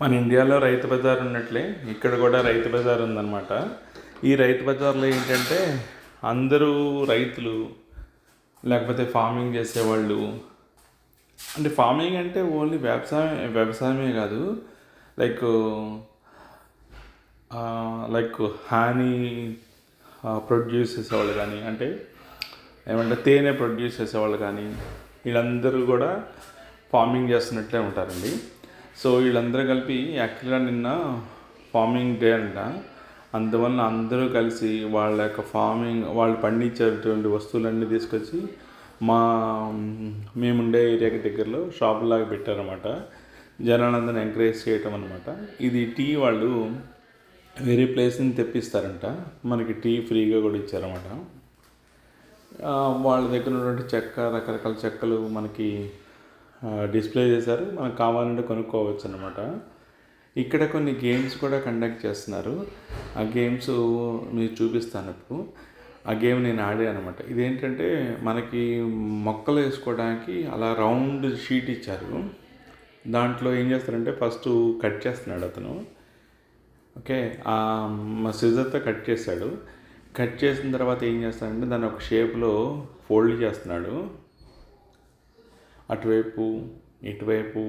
మన ఇండియాలో రైతు బజార్ ఉన్నట్లే ఇక్కడ కూడా రైతు బజార్ ఉందన్నమాట. ఈ రైతు బజార్లో ఏంటంటే అందరూ రైతులు లేకపోతే ఫార్మింగ్ చేసేవాళ్ళు. అంటే ఫార్మింగ్ అంటే ఓన్లీ వ్యవసాయం వ్యవసాయమే కాదు లైక్ లైక్ హానీ ప్రొడ్యూస్ చేసేవాళ్ళు కానీ అంటే ఏమంటే తేనె ప్రొడ్యూస్ చేసేవాళ్ళు కానీ వీళ్ళందరూ కూడా ఫార్మింగ్ చేస్తున్నట్లే ఉంటారండి. సో వీళ్ళందరూ కలిపి యాక్చువల్గా నిన్న ఫార్మింగ్ డే అంట. అందువల్ల అందరూ కలిసి వాళ్ళ యొక్క ఫార్మింగ్ వాళ్ళు పండించేటువంటి వస్తువులన్నీ తీసుకొచ్చి మా మేముండే ఏరియాకి దగ్గరలో షాపులాగా పెట్టారన్నమాట. జనాలందరిని ఎంకరేజ్ చేయటం అనమాట ఇది టీ వాళ్ళు వేరే ప్లేస్ నుంచి తెప్పిస్తారంట. మనకి టీ ఫ్రీగా కూడా ఇచ్చారన్నమాట. వాళ్ళ దగ్గర ఉన్నటువంటి చెక్క రకరకాల చెక్కలు మనకి డిస్ప్లే చేశారు. మనకు కావాలంటే కొనుక్కోవచ్చు అనమాట ఇక్కడ కొన్ని గేమ్స్ కూడా కండక్ట్ చేస్తున్నారు. ఆ గేమ్స్ మీరు చూపిస్తాను ఇప్పుడు. ఆ గేమ్ నేను ఆడాను అనమాట ఇదేంటంటే మనకి మొక్కలు వేసుకోవడానికి అలా రౌండ్ షీట్ ఇచ్చారు. దాంట్లో ఏం చేస్తారంటే ఫస్ట్ కట్ చేస్తున్నాడు అతను. ఓకే? ఆ మా సిజర్తో కట్ చేశాడు. కట్ చేసిన తర్వాత ఏం చేస్తాడంటే దాన్ని ఒక షేప్లో ఫోల్డ్ చేస్తున్నాడు. అటువైపు ఇటువైపు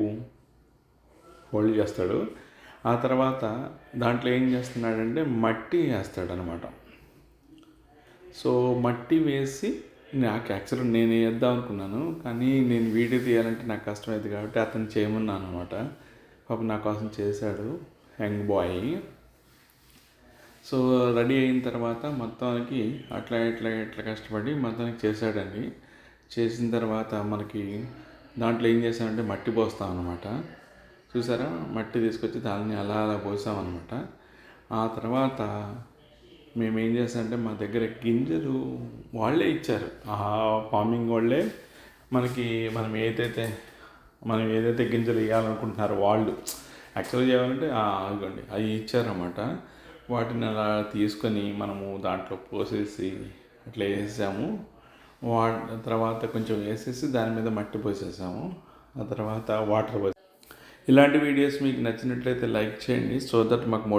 హోల్డ్ చేస్తాడు. ఆ తర్వాత దాంట్లో ఏం చేస్తున్నాడంటే మట్టి వేస్తాడు అనమాట సో మట్టి వేసి నాకు యాక్చువల్గా నేను వేద్దాం అనుకున్నాను. కానీ నేను వీడియో తీయాలంటే నాకు కష్టమైంది కాబట్టి అతను చేయమన్నాను అనమాట పాపం నా కోసం చేశాడు. Young boy. సో రెడీ అయిన తర్వాత మొత్తానికి అట్లా ఇట్లా ఇట్లా కష్టపడి మొత్తానికి చేశాడండి. చేసిన తర్వాత మనకి దాంట్లో ఏం చేసామంటే మట్టి పోస్తాం అనమాట చూసారా? మట్టి తీసుకొచ్చి దాన్ని అలా అలా పోసామన్నమాట ఆ తర్వాత మేము ఏం చేసామంటే మా దగ్గర గింజలు వాళ్ళే ఇచ్చారు. ఆ ఫార్మింగ్ వాళ్ళే. మనకి మనం ఏదైతే మనం ఏదైతే గింజలు వేయాలనుకుంటున్నారో వాళ్ళు. యాక్చువల్గా చేయాలంటే ఇవ్వండి అవి ఇచ్చారన్నమాట. వాటిని అలా తీసుకొని మనము దాంట్లో పోసేసి అట్లా వేసాము. వా తర్వాత కొంచెం వేసేసి దాని మీద మట్టి పోసేసాము. ఆ తర్వాత వాటర్ పోసి ఇలాంటి వీడియోస్ మీకు నచ్చినట్లయితే లైక్ చేయండి. సో దట్ మాకు మోటివ్